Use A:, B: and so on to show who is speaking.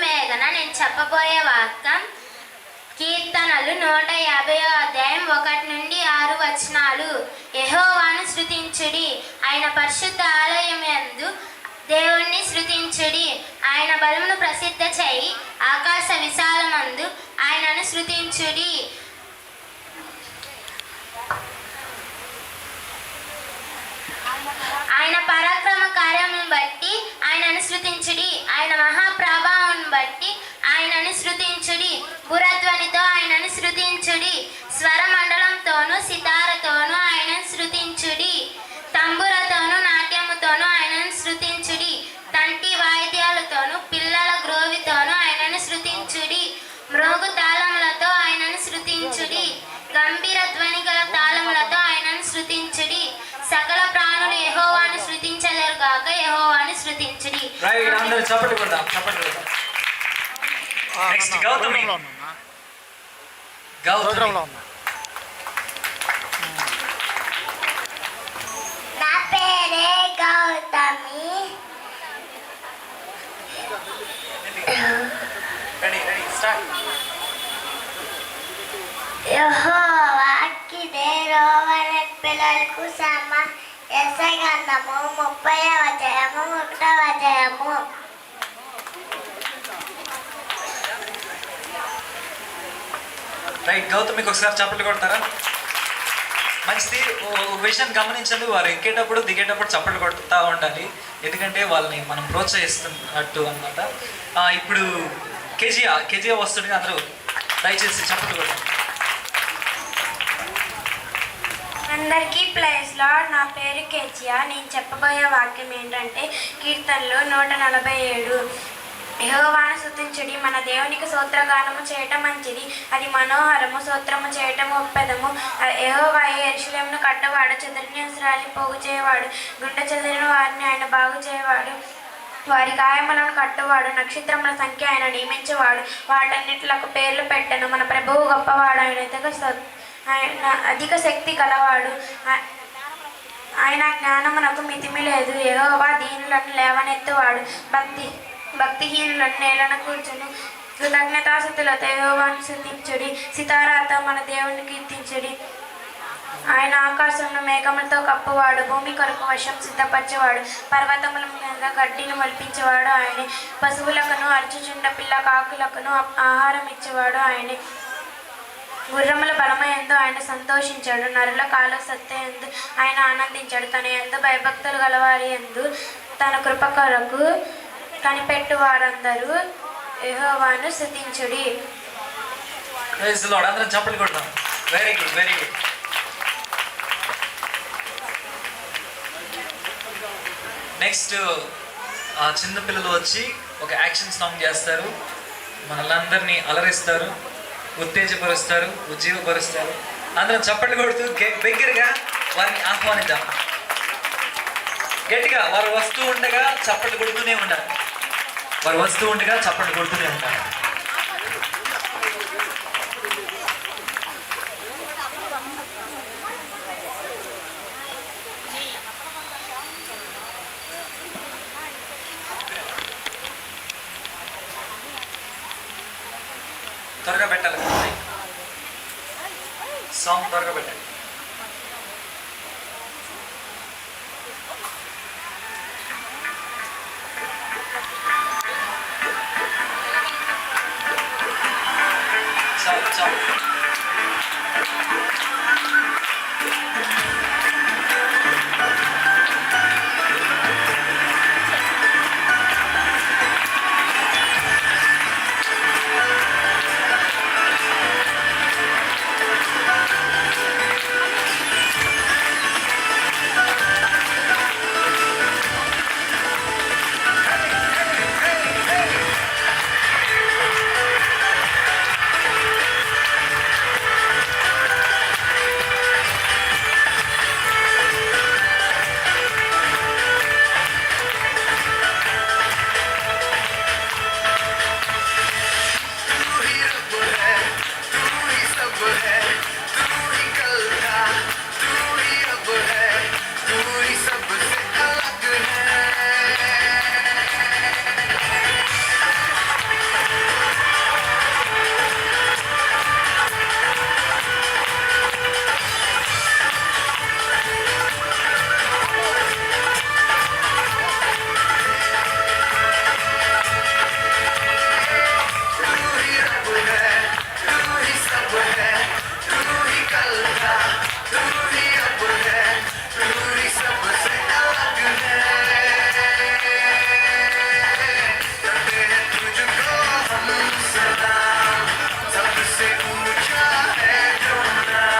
A: మేఘన నేను చెప్పబోయే వాక్యం కీర్తనలు నూట యాభై అధ్యాయం ఒకటి నుండి ఆరు వచనాలు. యహోవాను శృతించుడి ఆయన పరిశుద్ధ ఆలయం ఎందు దేవుణ్ణి శృతించుడి ఆయన బలమును ప్రసిద్ధ చేయి ఆకాశ విశాలమందు ఆయనను శృతించుడి ఆయన పరాక్రమ కార్యములను బట్టి ఆయనను శృతించుడి ఆయన మహాప్రభా బట్టి ఆయనను శృతించుడి. బురధ్వనితో ఆయనను శృతించుడి. స్వరమండలంతోనూ సితారతోనూ ఆయనను శృతించుడి. తంబురతోనూ నాట్యముతోనూ ఆయనను శృతించుడి. తంటి వాయిద్యాలతోనూ పిల్లల గ్రోవితోనూ ఆయనను శృతించుడి. మ్రోగు తాళములతో ఆయనను శృతించుడి. గంభీర ధ్వని గల తాళములతో ఆయనను శృతించుడి. సకల ప్రాణులు యెహోవాను శృతించలేరు కాక ఎహోవాని శృతించుడి.
B: రైట్ అందరూ చప్పట్లు కొడదాం చప్పట్లు కొడదాం. Next, గౌతమి. గౌతమి
A: నా పేరే గౌతమి.
B: రెడీ రెడీ స్టార్ట్
A: యెహోవాకి దేరోవనే పిల్లలకు సమ. యశగంధము ముప్పై అధ్యాయము ఒకటవ అధ్యాయము
B: రైట్ గౌతమికి ఒకసారి చప్పట్లు కొడతారా? మంచిది ఓ- విషయం గమనించండి వారు ఎక్కేటప్పుడు దిగేటప్పుడు చప్పట్లు కొడుతూ ఉండాలి. ఎందుకంటే వాళ్ళని మనం ప్రోత్సహిస్తున్నట్టు అనమాట ఇప్పుడు కేజీఆ కేజీఆ వస్తుంది అందరూ దయచేసి చప్పట్లు కొట్టండి
C: అందరికీ ప్లేస్లో నా పేరు కేజియా నేను చెప్పబోయే వాక్యం ఏంటంటే కీర్తనలు నూట నలభై ఏడు. యహోవాను స్తుతించుడి మన దేవునికి సూత్రగానము చేయటం మంచిది. అది మనోహరము సూత్రము చేయటం ఒప్పెదము యహోవా ఎరుశలేమును కట్టవాడు చెదరిని అసరాలి పోగు చేయవాడు గుండె చెదిరిన వారిని ఆయన బాగు చేయవాడు. వారి గాయములను కట్టువాడు నక్షత్రముల సంఖ్య ఆయన నియమించేవాడు. వాటన్నిటిలకు పేర్లు పెట్టను. మన ప్రభువు గొప్పవాడు ఆయన అధిక ఆయన అధిక శక్తి కలవాడు ఆయన జ్ఞానమునకు మితిమి లేదు. యెహోవా దీనులను లేవనెత్తువాడు. భక్తి భక్తిహీనులను నేలను కూర్చును కృతజ్ఞతాశతులతో యెహోవాను స్థుతించుడి సితారాత మన దేవుని కీర్తించుడి. ఆయన ఆకాశంలో మేఘములతో కప్పువాడు. భూమి కొరకు వర్షం సిద్ధపరిచేవాడు. పర్వతముల మీద గడ్డిని మొలిపించేవాడు ఆయనే. పశువులకును అర్చుచుండ పిల్ల కాకులకును ఆహారం ఇచ్చేవాడు ఆయనే. గుర్రముల బలమయందు ఆయన సంతోషించాడు. నరుల కాల సత్యందు ఆయన ఆనందించాడు. తన ఎందు భయభక్తులు గలవారి ఎందు తన కృప కొరకు కనిపెట్టు వారందరూ యెహోవాను స్థుతించుడి
B: అందరం చప్పట్లు కొడతాం very good very good next ఆ చిన్నపిల్లలు వచ్చి ఒక యాక్షన్ సాంగ్ చేస్తారు. మనల్ని అలరిస్తారు ఉత్తేజపరుస్తారు ఉజ్జీవపరుస్తారు. అందరం చప్పట్లు కొడుతూ దగ్గరగా వారిని ఆహ్వానిద్దాం. గట్టిగా వారు వస్తూ ఉండగా చప్పట్లు కొడుతూనే ఉండాలి. వారు వస్తూ ఉండగా చప్పట్లు కొడుతూనే ఉంటారు. Bardzo.